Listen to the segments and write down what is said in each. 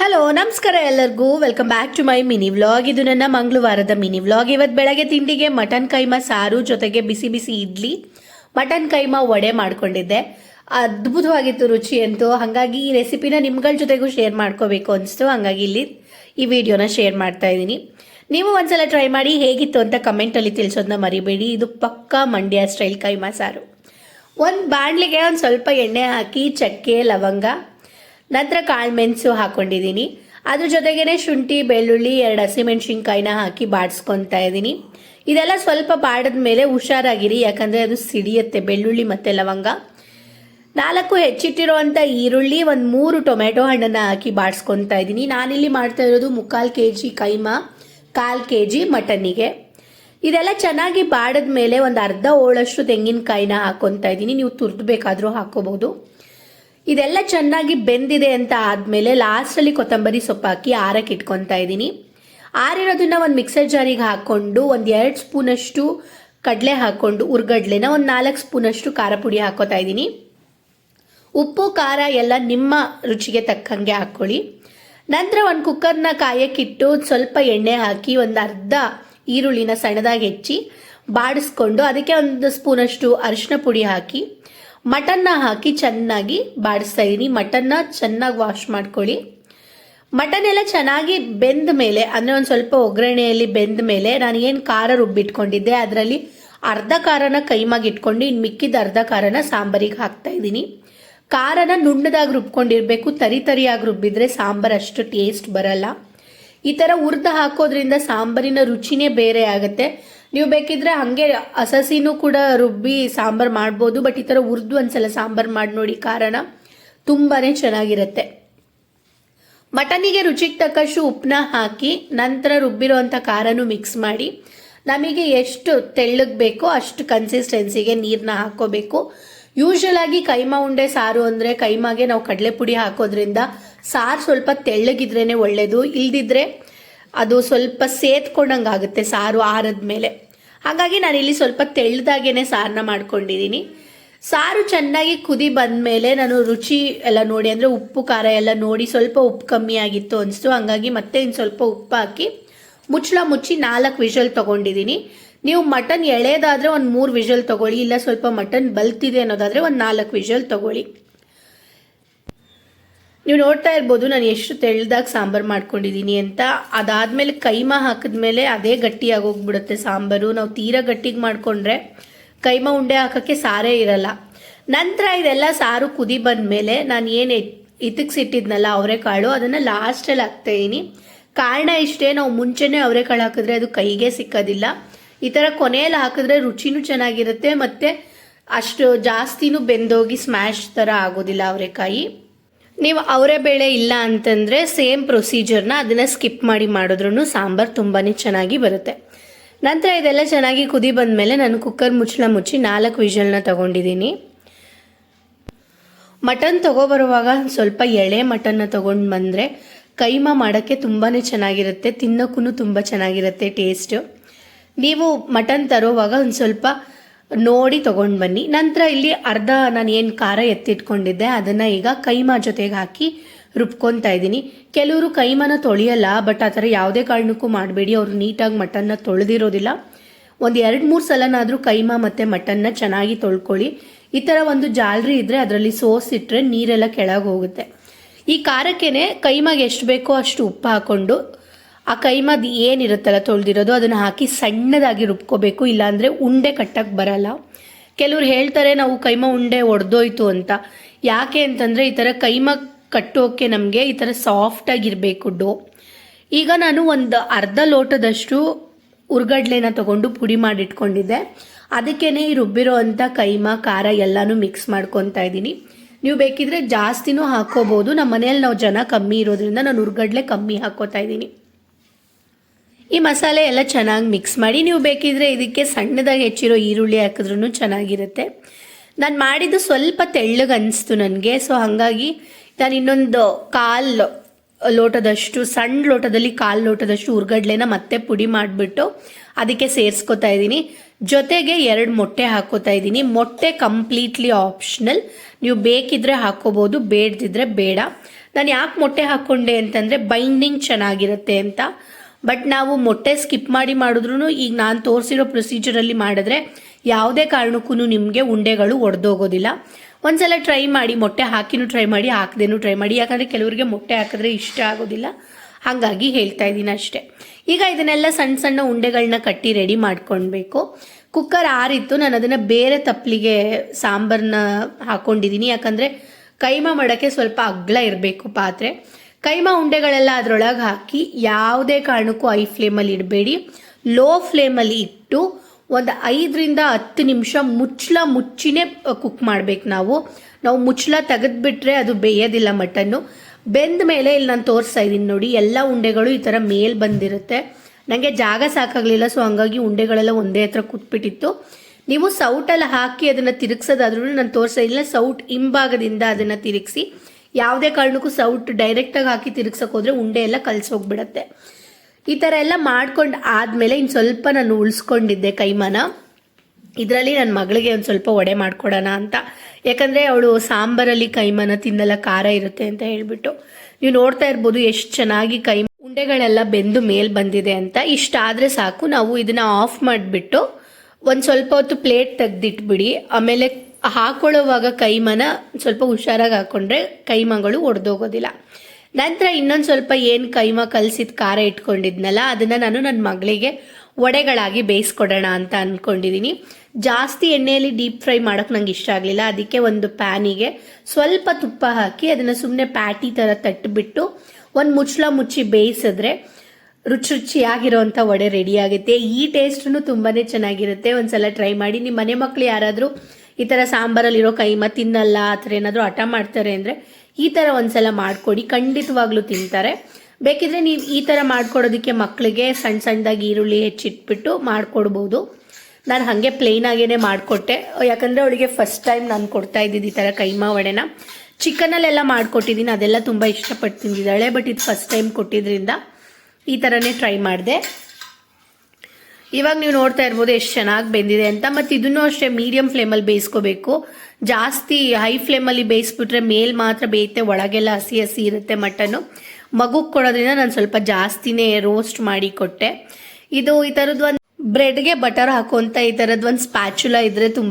Hello ನಮಸ್ಕಾರ ಎಲ್ಲರಿಗೂ. Welcome back to my mini vlog ಇದು ನನ್ನ ಮಂಗಳವಾರದ ಮಿನಿ ವ್ಲಾಗ್ ಇವತ್ತು ಬೆಳಗ್ಗೆ ತಿಂಡಿಗೆ ಮಟನ್ ಕೈಮಾ ಸಾರು ಜೊತೆಗೆ ಬಿಸಿ ಬಿಸಿ ಇಡ್ಲಿ, ಮಟನ್ ಕೈಮಾ ವಡೆ ಮಾಡ್ಕೊಂಡಿದ್ದೆ. ಅದ್ಭುತವಾಗಿತ್ತು ರುಚಿ ಅಂತೂ. ಹಾಗಾಗಿ ಈ ರೆಸಿಪಿನ ನಿಮ್ಗಳ ಜೊತೆಗೂ ಶೇರ್ ಮಾಡ್ಕೋಬೇಕು ಅನಿಸ್ತು. ಹಾಗಾಗಿ ಇಲ್ಲಿ ಈ ವಿಡಿಯೋನ ಶೇರ್ ಮಾಡ್ತಾ ಇದ್ದೀನಿ. ನೀವು ಒಂದ್ಸಲ ಟ್ರೈ ಮಾಡಿ ಹೇಗಿತ್ತು ಅಂತ ಕಮೆಂಟಲ್ಲಿ ತಿಳಿಸೋದನ್ನ ಮರಿಬೇಡಿ. ಇದು ಪಕ್ಕಾ ಮಂಡ್ಯ ಸ್ಟೈಲ್ ಕೈಮಾ ಸಾರು. ಒಂದು ಬಾಣಲಿಗೆ ಒಂದು ಸ್ವಲ್ಪ ಎಣ್ಣೆ ಹಾಕಿ ಚಕ್ಕೆ, ಲವಂಗ ನಂತರ ಕಾಳು ಮೆಣಸು ಹಾಕೊಂಡಿದ್ದೀನಿ. ಅದ್ರ ಜೊತೆಗೇನೆ ಶುಂಠಿ, ಬೆಳ್ಳುಳ್ಳಿ, ಎರಡು ಹಸಿಮೆಣಸಿನ್ಕಾಯಿನ ಹಾಕಿ ಬಾಡಿಸ್ಕೊತಾ ಇದ್ದೀನಿ. ಇದೆಲ್ಲ ಸ್ವಲ್ಪ ಬಾಡಿದ ಮೇಲೆ ಹುಷಾರಾಗಿರಿ, ಯಾಕಂದರೆ ಅದು ಸಿಡಿಯುತ್ತೆ, ಬೆಳ್ಳುಳ್ಳಿ ಮತ್ತು ಲವಂಗ. ನಾಲ್ಕು ಹೆಚ್ಚಿಟ್ಟಿರುವಂಥ ಈರುಳ್ಳಿ, ಒಂದು ಮೂರು ಟೊಮೆಟೊ ಹಣ್ಣನ್ನು ಹಾಕಿ ಬಾಡಿಸ್ಕೊತಾ ಇದ್ದೀನಿ. ನಾನಿಲ್ಲಿ ಮಾಡ್ತಾ ಇರೋದು ಮುಕ್ಕಾಲು ಕೆ ಜಿ ಕೈಮಾ, ಕಾಲು ಕೆ ಜಿ ಮಟನ್ನಿಗೆ. ಇದೆಲ್ಲ ಚೆನ್ನಾಗಿ ಬಾಡಿದ ಮೇಲೆ ಒಂದು ಅರ್ಧ ಓಳಷ್ಟು ತೆಂಗಿನಕಾಯಿನ ಹಾಕೊತಾ ಇದ್ದೀನಿ. ನೀವು ತುರ್ದು ಬೇಕಾದರೂ ಹಾಕೋಬಹುದು. ಇದೆಲ್ಲ ಚೆನ್ನಾಗಿ ಬೆಂದಿದೆ ಅಂತ ಆದಮೇಲೆ ಲಾಸ್ಟಲ್ಲಿ ಕೊತ್ತಂಬರಿ ಸೊಪ್ಪು ಹಾಕಿ ಆರಕ್ಕೆ ಇಟ್ಕೊತಾ ಇದ್ದೀನಿ. ಆರಿರೋದನ್ನ ಒಂದು ಮಿಕ್ಸರ್ ಜಾರಿಗೆ ಹಾಕ್ಕೊಂಡು ಒಂದು ಎರಡು ಸ್ಪೂನಷ್ಟು ಕಡಲೆ ಹಾಕ್ಕೊಂಡು ಉರ್ಗಡ್ಲೆನ ಒಂದು ನಾಲ್ಕು ಸ್ಪೂನಷ್ಟು ಖಾರ ಪುಡಿ ಹಾಕೋತಾ ಇದ್ದೀನಿ. ಉಪ್ಪು, ಖಾರ ಎಲ್ಲ ನಿಮ್ಮ ರುಚಿಗೆ ತಕ್ಕಂಗೆ ಹಾಕ್ಕೊಳ್ಳಿ ನಂತರ ಒಂದು ಕುಕ್ಕರ್ನ ಕಾಯಕ್ಕಿಟ್ಟು ಸ್ವಲ್ಪ ಎಣ್ಣೆ ಹಾಕಿ ಒಂದು ಅರ್ಧ ಈರುಳ್ಳಿನ ಸಣ್ಣದಾಗಿ ಹೆಚ್ಚಿ ಬಾಡಿಸ್ಕೊಂಡು ಅದಕ್ಕೆ ಒಂದು ಸ್ಪೂನಷ್ಟು ಅರಿಶಿನ ಪುಡಿ ಹಾಕಿ ಮಟನ್ನ ಹಾಕಿ ಚೆನ್ನಾಗಿ ಬಾಡಿಸ್ತಾ ಇದ್ದೀನಿ ಮಟನ್ನ ಚೆನ್ನಾಗಿ ವಾಶ್ ಮಾಡ್ಕೊಳ್ಳಿ. ಮಟನ್ ಎಲ್ಲ ಚೆನ್ನಾಗಿ ಬೆಂದ ಮೇಲೆ, ಅಂದರೆ ಒಂದು ಸ್ವಲ್ಪ ಒಗ್ಗರಣೆಯಲ್ಲಿ ಬೆಂದ ಮೇಲೆ ನಾನು ಏನು ಖಾರ ರುಬ್ಬಿಟ್ಕೊಂಡಿದ್ದೆ, ಅದರಲ್ಲಿ ಅರ್ಧ ಖಾರನ ಕೈಮಾಗಿ ಇಟ್ಕೊಂಡು ಇನ್ನು ಮಿಕ್ಕಿದ ಅರ್ಧ ಖಾರನ ಸಾಂಬಾರಿಗೆ ಹಾಕ್ತಾ ಇದ್ದೀನಿ. ಖಾರನ ನುಣ್ಣದಾಗಿ ರುಬ್ಕೊಂಡಿರ್ಬೇಕು, ತರಿ ತರಿಯಾಗಿ ರುಬ್ಬಿದ್ರೆ ಸಾಂಬಾರು ಅಷ್ಟು ಟೇಸ್ಟ್ ಬರಲ್ಲ. ಈ ಥರ ಹುರ್ದು ಹಾಕೋದ್ರಿಂದ ಸಾಂಬಾರಿನ ರುಚಿನೇ ಬೇರೆ ಆಗುತ್ತೆ. ನೀವು ಬೇಕಿದ್ರೆ ಹಾಗೆ ಹಸಸಿನೂ ಕೂಡ ರುಬ್ಬಿ ಸಾಂಬಾರು ಮಾಡ್ಬೋದು ಬಟ್ ಈ ಥರ ಹುರಿದು ಒಂದ್ಸಲ ಸಾಂಬಾರು ಮಾಡಿ ನೋಡಿ ಕಾರಣ ತುಂಬಾ ಚೆನ್ನಾಗಿರುತ್ತೆ. ಮಟನಿಗೆ ರುಚಿಗೆ ತಕ್ಕಷ್ಟು ಉಪ್ಪನ್ನ ಹಾಕಿ ನಂತರ ರುಬ್ಬಿರೋವಂಥ ಖಾರನೂ ಮಿಕ್ಸ್ ಮಾಡಿ. ನಮಗೆ ಎಷ್ಟು ತೆಳ್ಳಗೆ ಬೇಕೋ ಅಷ್ಟು ಕನ್ಸಿಸ್ಟೆನ್ಸಿಗೆ ನೀರನ್ನ ಹಾಕೋಬೇಕು. ಯೂಶಲ್ ಆಗಿ ಕೈಮಾ ಉಂಡೆ ಸಾರು ಅಂದರೆ ಕೈಮಾಗೆ ನಾವು ಕಡಲೆ ಪುಡಿ ಹಾಕೋದ್ರಿಂದ ಸಾರು ಸ್ವಲ್ಪ ತೆಳ್ಳಗಿದ್ರೇನೆ ಒಳ್ಳೆಯದು ಇಲ್ದಿದ್ರೆ ಅದು ಸ್ವಲ್ಪ ಸೇತ್ಕೊಂಡಂಗೆ ಆಗುತ್ತೆ ಸಾರು ಆರದ ಮೇಲೆ ಹಾಗಾಗಿ ನಾನಿಲ್ಲಿ ಸ್ವಲ್ಪ ತೆಳ್ಳದಾಗೇನೆ ಸಾರನ್ನ ಮಾಡ್ಕೊಂಡಿದ್ದೀನಿ ಸಾರು ಚೆನ್ನಾಗಿ ಕುದಿ ಬಂದಮೇಲೆ ನಾನು ರುಚಿ ಎಲ್ಲ ನೋಡಿ, ಅಂದರೆ ಉಪ್ಪು, ಖಾರ ಎಲ್ಲ ನೋಡಿ ಸ್ವಲ್ಪ ಉಪ್ಪು ಕಮ್ಮಿ ಆಗಿತ್ತು ಅನಿಸ್ತು. ಹಾಗಾಗಿ ಮತ್ತೆ ಇನ್ನು ಸ್ವಲ್ಪ ಉಪ್ಪು ಹಾಕಿ ಮುಚ್ಚಳ ಮುಚ್ಚಿ ನಾಲ್ಕು ವಿಷಲ್ ತೊಗೊಂಡಿದ್ದೀನಿ ನೀವು ಮಟನ್ ಎಳೆಯೋದಾದರೆ ಒಂದು ಮೂರು ವಿಷಲ್ ತೊಗೊಳ್ಳಿ, ಇಲ್ಲ ಸ್ವಲ್ಪ ಮಟನ್ ಬಲ್ತಿದೆ ಅನ್ನೋದಾದರೆ ಒಂದು ನಾಲ್ಕು ವಿಷಲ್ ತೊಗೊಳ್ಳಿ. ನೀವು ನೋಡ್ತಾ ಇರ್ಬೋದು, ನಾನು ಎಷ್ಟು ತೆಳ್ದಾಗ ಸಾಂಬಾರು ಮಾಡ್ಕೊಂಡಿದ್ದೀನಿ ಅಂತ. ಅದಾದಮೇಲೆ ಕೈಮ ಹಾಕಿದ್ಮೇಲೆ ಅದೇ ಗಟ್ಟಿಯಾಗಿ ಹೋಗ್ಬಿಡುತ್ತೆ ಸಾಂಬಾರು. ನಾವು ತೀರಾ ಗಟ್ಟಿಗೆ ಮಾಡಿಕೊಂಡ್ರೆ ಕೈಮ ಉಂಡೆ ಹಾಕೋಕ್ಕೆ ಸಾರೇ ಇರಲ್ಲ. ನಂತರ ಇದೆಲ್ಲ ಸಾರು ಕುದಿ ಬಂದಮೇಲೆ ನಾನು ಏನು ಇತಿಕ್ಸಿಟ್ಟಿದ್ನಲ್ಲ ಅವರೆಕಾಳು, ಅದನ್ನು ಲಾಸ್ಟಲ್ಲಿ ಹಾಕ್ತಾಯಿದ್ದೀನಿ ಕಾರಣ ಇಷ್ಟೇ, ನಾವು ಮುಂಚೆನೇ ಅವರೆಕಾಳು ಹಾಕಿದ್ರೆ ಅದು ಕೈಗೆ ಸಿಕ್ಕೋದಿಲ್ಲ. ಈ ಥರ ಕೊನೆಯಲ್ಲಿ ಹಾಕಿದ್ರೆ ರುಚಿನೂ ಚೆನ್ನಾಗಿರುತ್ತೆ, ಮತ್ತು ಅಷ್ಟು ಜಾಸ್ತಿನೂ ಬೆಂದೋಗಿ ಸ್ಮ್ಯಾಶ್ ಥರ ಆಗೋದಿಲ್ಲ ಅವರೆಕಾಯಿ. ನೀವು ಅವರೆ ಬೇಳೆ ಇಲ್ಲ ಅಂತಂದರೆ ಸೇಮ್ ಪ್ರೊಸೀಜರ್ನ ಅದನ್ನು ಸ್ಕಿಪ್ ಮಾಡಿ ಮಾಡಿದ್ರೂ ಸಾಂಬಾರು ತುಂಬಾ ಚೆನ್ನಾಗಿ ಬರುತ್ತೆ. ನಂತರ ಇದೆಲ್ಲ ಚೆನ್ನಾಗಿ ಕುದಿ ಬಂದ ಮೇಲೆ ನಾನು ಕುಕ್ಕರ್ ಮುಚ್ಚಳ ಮುಚ್ಚಿ ನಾಲ್ಕು ವಿಷಲ್ನ ತಗೊಂಡಿದ್ದೀನಿ. ಮಟನ್ ತಗೊಬರುವಾಗ ಸ್ವಲ್ಪ ಎಳೆ ಮಟನ್ನ ತೊಗೊಂಡು ಬಂದರೆ ಕೈಮ ಮಾಡೋಕ್ಕೆ ತುಂಬಾ ಚೆನ್ನಾಗಿರುತ್ತೆ ತಿನ್ನೋಕ್ಕೂ ತುಂಬ ಚೆನ್ನಾಗಿರುತ್ತೆ ಟೇಸ್ಟ್ ನೀವು ಮಟನ್ ತರೋವಾಗ ಒಂದು ಸ್ವಲ್ಪ ನೋಡಿ ತೊಗೊಂಡು ಬನ್ನಿ. ನಂತರ ಇಲ್ಲಿ ಅರ್ಧ ನಾನು ಏನು ಖಾರ ಎತ್ತಿಟ್ಕೊಂಡಿದ್ದೆ, ಅದನ್ನು ಈಗ ಕೈಮಾ ಜೊತೆಗೆ ಹಾಕಿ ರುಬ್ಕೊತಾ ಇದ್ದೀನಿ. ಕೆಲವರು ಕೈಮನ ತೊಳೆಯಲ್ಲ, ಬಟ್ ಆ ಥರ ಯಾವುದೇ ಕಾರಣಕ್ಕೂ ಮಾಡಬೇಡಿ. ಅವರು ನೀಟಾಗಿ ಮಟನ್ನ ತೊಳೆದಿರೋದಿಲ್ಲ. ಒಂದು ಎರಡು ಮೂರು ಸಲನಾದರೂ ಕೈಮಾ ಮತ್ತು ಮಟನ್ನ ಚೆನ್ನಾಗಿ ತೊಳ್ಕೊಳ್ಳಿ. ಈ ಥರ ಒಂದು ಜಾಲರಿ ಇದ್ದರೆ ಅದರಲ್ಲಿ ಸೋಸ್ ಇಟ್ಟರೆ ನೀರೆಲ್ಲ ಕೆಳಗೆ ಹೋಗುತ್ತೆ. ಈ ಖಾರಕ್ಕೇನೆ ಕೈಮಾಗೆ ಎಷ್ಟು ಬೇಕೋ ಅಷ್ಟು ಉಪ್ಪು ಹಾಕ್ಕೊಂಡು ಆ ಕೈಮದ್ ಏನಿರುತ್ತಲ್ಲ ತೊಳೆದಿರೋದು, ಅದನ್ನು ಹಾಕಿ ಸಣ್ಣದಾಗಿ ರುಬ್ಕೋಬೇಕು, ಇಲ್ಲಾಂದರೆ ಉಂಡೆ ಕಟ್ಟಕ್ಕೆ ಬರಲ್ಲ. ಕೆಲವ್ರು ಹೇಳ್ತಾರೆ, ನಾವು ಕೈಮ ಉಂಡೆ ಒಡೆದೋಯ್ತು ಅಂತ. ಯಾಕೆ ಅಂತಂದರೆ, ಈ ಥರ ಕೈಮ ಕಟ್ಟೋಕೆ ನಮಗೆ ಈ ಥರ ಸಾಫ್ಟಾಗಿರಬೇಕು ಡೋ. ಈಗ ನಾನು ಒಂದು ಅರ್ಧ ಲೋಟದಷ್ಟು ಉರ್ಗಡ್ಲೆನ ತಗೊಂಡು ಪುಡಿ ಮಾಡಿಟ್ಕೊಂಡಿದ್ದೆ. ಅದಕ್ಕೇನೆ ಈ ರುಬ್ಬಿರೋ ಅಂಥ ಕೈಮ, ಖಾರ ಎಲ್ಲನೂ ಮಿಕ್ಸ್ ಮಾಡ್ಕೊತಾ ಇದ್ದೀನಿ. ನೀವು ಬೇಕಿದ್ರೆ ಜಾಸ್ತಿನೂ ಹಾಕೋಬೋದು ನಮ್ಮ ಮನೇಲಿ ನಾವು ಜನ ಕಮ್ಮಿ ಇರೋದ್ರಿಂದ ನಾನು ಉರ್ಗಡ್ಲೆ ಕಮ್ಮಿ ಹಾಕೋತಾ ಇದ್ದೀನಿ. ಈ ಮಸಾಲೆ ಎಲ್ಲ ಚೆನ್ನಾಗಿ ಮಿಕ್ಸ್ ಮಾಡಿ ನೀವು ಬೇಕಿದ್ರೆ ಇದಕ್ಕೆ ಸಣ್ಣದಾಗಿ ಹೆಚ್ಚಿರೋ ಈರುಳ್ಳಿ ಹಾಕಿದ್ರೂ ಚೆನ್ನಾಗಿರುತ್ತೆ. ನಾನು ಮಾಡಿದ್ದು ಸ್ವಲ್ಪ ತೆಳ್ಳಗೆ ಅನಿಸ್ತು ನನಗೆ. ಸೊ ಹಾಗಾಗಿ ನಾನು ಇನ್ನೊಂದು ಕಾಲು ಲೋಟದಷ್ಟು ಸಣ್ಣ ಲೋಟದಲ್ಲಿ ಕಾಲು ಲೋಟದಷ್ಟು ಉರ್ಗಡ್ಲೆನ ಮತ್ತೆ ಪುಡಿ ಮಾಡಿಬಿಟ್ಟು ಅದಕ್ಕೆ ಸೇರಿಸ್ಕೊತಾ ಇದ್ದೀನಿ. ಜೊತೆಗೆ ಎರಡು ಮೊಟ್ಟೆ ಹಾಕೋತಾ ಇದ್ದೀನಿ. ಮೊಟ್ಟೆ ಕಂಪ್ಲೀಟ್ಲಿ ಆಪ್ಷನಲ್ ನೀವು ಬೇಕಿದ್ರೆ ಹಾಕೋಬೋದು, ಬೇಡದಿದ್ರೆ ಬೇಡ. ನಾನು ಯಾಕೆ ಮೊಟ್ಟೆ ಹಾಕ್ಕೊಂಡೆ ಅಂತಂದರೆ ಬೈಂಡಿಂಗ್ ಚೆನ್ನಾಗಿರುತ್ತೆ ಅಂತ. ಬಟ್ ನಾವು ಮೊಟ್ಟೆ ಸ್ಕಿಪ್ ಮಾಡಿ ಮಾಡಿದ್ರು ಈಗ ನಾನು ತೋರಿಸಿರೋ ಪ್ರೊಸೀಜರಲ್ಲಿ ಮಾಡಿದ್ರೆ ಯಾವುದೇ ಕಾರಣಕ್ಕೂ ನಿಮಗೆ ಉಂಡೆಗಳು ಒಡೆದೋಗೋದಿಲ್ಲ. ಒಂದ್ಸಲ ಟ್ರೈ ಮಾಡಿ, ಮೊಟ್ಟೆ ಹಾಕಿನೂ ಟ್ರೈ ಮಾಡಿ, ಹಾಕದೇನು ಟ್ರೈ ಮಾಡಿ. ಯಾಕಂದರೆ ಕೆಲವರಿಗೆ ಮೊಟ್ಟೆ ಹಾಕಿದ್ರೆ ಇಷ್ಟ ಆಗೋದಿಲ್ಲ. ಹಾಗಾಗಿ ಹೇಳ್ತಾ ಇದ್ದೀನಿ ಅಷ್ಟೇ. ಈಗ ಇದನ್ನೆಲ್ಲ ಸಣ್ಣ ಸಣ್ಣ ಉಂಡೆಗಳನ್ನ ಕಟ್ಟಿ ರೆಡಿ ಮಾಡ್ಕೊಳ್ಬೇಕು ಕುಕ್ಕರ್ ಆರಿತ್ತು, ನಾನು ಅದನ್ನು ಬೇರೆ ತಪ್ಪಲಿಗೆ ಸಾಂಬಾರನ್ನ ಹಾಕೊಂಡಿದ್ದೀನಿ ಯಾಕಂದರೆ ಕೈಮಾ ಮಾಡೋಕ್ಕೆ ಸ್ವಲ್ಪ ಅಗ್ಲ ಇರಬೇಕು ಪಾತ್ರೆ. ಕೈಮಾ ಉಂಡೆಗಳೆಲ್ಲ ಅದರೊಳಗೆ ಹಾಕಿ ಯಾವುದೇ ಕಾರಣಕ್ಕೂ ಐ ಫ್ಲೇಮಲ್ಲಿ ಇಡಬೇಡಿ. ಲೋ ಫ್ಲೇಮಲ್ಲಿ ಇಟ್ಟು ಒಂದು ಐದರಿಂದ ಹತ್ತು ನಿಮಿಷ ಮುಚ್ಚಳ ಮುಚ್ಚಿನೇ ಕುಕ್ ಮಾಡ್ಬೇಕು ನಾವು. ನಾವು ಮುಚ್ಚಳ ತೆಗೆದ್ಬಿಟ್ರೆ ಅದು ಬೇಯೋದಿಲ್ಲ ಮಟನ್ನು. ಬೆಂದ ಮೇಲೆ ಇಲ್ಲಿ ನಾನು ತೋರಿಸ್ತಾ ಇದ್ದೀನಿ ನೋಡಿ, ಎಲ್ಲ ಉಂಡೆಗಳು ಈ ಥರ ಮೇಲ್ ಬಂದಿರುತ್ತೆ. ನನಗೆ ಜಾಗ ಸಾಕಾಗಲಿಲ್ಲ ಸೊ ಹಂಗಾಗಿ ಉಂಡೆಗಳೆಲ್ಲ ಒಂದೇ ಹತ್ರ ಕೂತ್ಬಿಟ್ಟಿತ್ತು. ನೀವು ಸೌಟಲ್ಲಿ ಹಾಕಿ ಅದನ್ನು ತಿರುಗಿಸೋದಾದ್ರೂ ನಾನು ತೋರಿಸ್ತಾ ಸೌಟ್ ಹಿಂಭಾಗದಿಂದ ಅದನ್ನು ತಿರುಗಿಸಿ. ಯಾವುದೇ ಕಾರಣಕ್ಕೂ ಸೌಟ್ ಡೈರೆಕ್ಟಾಗಿ ಹಾಕಿ ತಿರುಗ್ಸಕ್ಕೆ ಉಂಡೆ ಎಲ್ಲ ಕಲ್ಸೋಗ್ಬಿಡತ್ತೆ ಈ ಥರ ಎಲ್ಲ ಮಾಡ್ಕೊಂಡು ಆದಮೇಲೆ ಇನ್ನು ಸ್ವಲ್ಪ ನಾನು ಉಳಿಸ್ಕೊಂಡಿದ್ದೆ ಕೈಮಾನ. ಇದರಲ್ಲಿ ನನ್ನ ಮಗಳಿಗೆ ಒಂದು ಸ್ವಲ್ಪ ಒಡೆ ಮಾಡ್ಕೊಡೋಣ ಅಂತ. ಯಾಕಂದರೆ ಅವಳು ಸಾಂಬಾರಲ್ಲಿ ಕೈಮಾನ ತಿನ್ನಲ್ಲ ಖಾರ ಇರುತ್ತೆ ಅಂತ ಹೇಳ್ಬಿಟ್ಟು. ನೀವು ನೋಡ್ತಾ ಇರ್ಬೋದು ಎಷ್ಟು ಚೆನ್ನಾಗಿ ಕೈ ಉಂಡೆಗಳೆಲ್ಲ ಬೆಂದು ಮೇಲ್ ಬಂದಿದೆ ಅಂತ. ಇಷ್ಟ ಆದರೆ ಸಾಕು, ನಾವು ಇದನ್ನ ಆಫ್ ಮಾಡಿಬಿಟ್ಟು ಒಂದು ಸ್ವಲ್ಪ ಹೊತ್ತು ಪ್ಲೇಟ್ ತೆಗೆದಿಟ್ಬಿಡಿ. ಆಮೇಲೆ ಹಾಕೊಳ್ಳುವಾಗ ಕೈಮನ ಸ್ವಲ್ಪ ಹುಷಾರಾಗಿ ಹಾಕೊಂಡ್ರೆ ಕೈಮಗಳು ಒಡೆದೋಗೋದಿಲ್ಲ. ನಂತರ ಇನ್ನೊಂದು ಸ್ವಲ್ಪ ಏನು ಕೈಮ ಕಲಸಿದ ಖಾರ ಇಟ್ಕೊಂಡಿದ್ನಲ್ಲ, ಅದನ್ನು ನಾನು ನನ್ನ ಮಗಳಿಗೆ ವಡೆಗಳಾಗಿ ಬೇಯಿಸ್ಕೊಡೋಣ ಅಂತ ಅಂದ್ಕೊಂಡಿದ್ದೀನಿ ಜಾಸ್ತಿ ಎಣ್ಣೆಯಲ್ಲಿ ಡೀಪ್ ಫ್ರೈ ಮಾಡೋಕೆ ನಂಗೆ ಇಷ್ಟ ಆಗಲಿಲ್ಲ. ಅದಕ್ಕೆ ಒಂದು ಪ್ಯಾನಿಗೆ ಸ್ವಲ್ಪ ತುಪ್ಪ ಹಾಕಿ ಅದನ್ನು ಸುಮ್ಮನೆ ಪ್ಯಾಟಿ ಥರ ತಟ್ಟಿಬಿಟ್ಟು ಒಂದು ಮುಚ್ಚಳ ಮುಚ್ಚಿ ಬೇಯಿಸಿದ್ರೆ ರುಚಿ ರುಚಿಯಾಗಿರೋಂಥ ವಡೆ ರೆಡಿ ಆಗುತ್ತೆ. ಈ ಟೇಸ್ಟೂ ತುಂಬಾ ಚೆನ್ನಾಗಿರುತ್ತೆ. ಒಂದು ಸಲ ಟ್ರೈ ಮಾಡಿ. ನಿಮ್ಮ ಮನೆ ಮಕ್ಕಳು ಯಾರಾದರೂ ಈ ಥರ ಸಾಂಬಾರಲ್ಲಿರೋ ಕೈಮ ತಿನ್ನಲ್ಲ, ಆ ಥರ ಏನಾದರೂ ಹಠ ಮಾಡ್ತಾರೆ ಅಂದರೆ ಈ ಥರ ಒಂದ್ಸಲ ಮಾಡಿಕೊಡಿ, ಖಂಡಿತವಾಗ್ಲೂ ತಿಂತಾರೆ. ಬೇಕಿದ್ರೆ ನೀವು ಈ ಥರ ಮಾಡ್ಕೊಡೋದಕ್ಕೆ ಮಕ್ಕಳಿಗೆ ಸಣ್ಣ ಸಣ್ಣದಾಗಿ ಈರುಳ್ಳಿ ಹೆಚ್ಚಿಟ್ಬಿಟ್ಟು ಮಾಡಿಕೊಡ್ಬೋದು. ನಾನು ಹಾಗೆ ಪ್ಲೇನ್ ಆಗೇನೆ ಮಾಡಿಕೊಟ್ಟೆ. ಯಾಕಂದರೆ ಅವಳಿಗೆ ಫಸ್ಟ್ ಟೈಮ್ ನಾನು ಕೊಡ್ತಾ ಇದ್ದಿದ್ದು ಈ ಥರ ಕೈಮ ವಡೆನ. ಚಿಕನಲ್ಲೆಲ್ಲ ಮಾಡಿಕೊಟ್ಟಿದ್ದೀನಿ, ಅದೆಲ್ಲ ತುಂಬ ಇಷ್ಟಪಟ್ಟು ತಿಂದಿದ್ದಾಳೆ ಬಟ್ ಇದು ಫಸ್ಟ್ ಟೈಮ್ ಕೊಟ್ಟಿದ್ರಿಂದ ಈ ಥರನೇ ಟ್ರೈ ಮಾಡಿದೆ. ಇವಾಗ ನೀವು ನೋಡ್ತಾ ಇರ್ಬೋದು ಎಷ್ಟು ಚೆನ್ನಾಗಿ ಬೆಂದಿದೆ ಅಂತ. ಮತ್ತು ಇದನ್ನು ಅಷ್ಟೇ ಮೀಡಿಯಂ ಫ್ಲೇಮಲ್ಲಿ ಬೇಯಿಸ್ಕೋಬೇಕು. ಜಾಸ್ತಿ ಹೈ ಫ್ಲೇಮಲ್ಲಿ ಬೇಯಿಸ್ಬಿಟ್ರೆ ಮೇಲ್ ಮಾತ್ರ ಬೇಯುತ್ತೆ, ಒಳಗೆಲ್ಲ ಹಸಿ ಹಸಿ ಇರುತ್ತೆ ಮಟನ್ನು. ಮಗುಗೆ ಕೊಡೋದ್ರಿಂದ ನಾನು ಸ್ವಲ್ಪ ಜಾಸ್ತಿನೇ ರೋಸ್ಟ್ ಮಾಡಿ ಕೊಟ್ಟೆ. ಇದು ಈ ಥರದ್ದು ಒಂದು ಬ್ರೆಡ್ಗೆ ಬಟರ್ ಹಾಕುವಂಥ ಈ ಥರದ್ದು ಒಂದು ಸ್ಪ್ಯಾಚುಲ ಇದ್ರೆ ತುಂಬ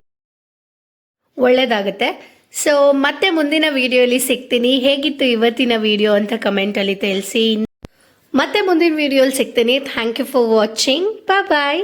ಒಳ್ಳೆಯದಾಗುತ್ತೆ ಸೊ ಮತ್ತೆ ಮುಂದಿನ ವಿಡಿಯೋಲಿ ಸಿಗ್ತೀನಿ. ಹೇಗಿತ್ತು ಇವತ್ತಿನ ವಿಡಿಯೋ ಅಂತ ಕಮೆಂಟಲ್ಲಿ ತಿಳಿಸಿ. ಮತ್ತೆ ಮುಂದಿನ ವಿಡಿಯೋಲಿ ಸಿಗ್ತೀನಿ. Thank you for watching bye bye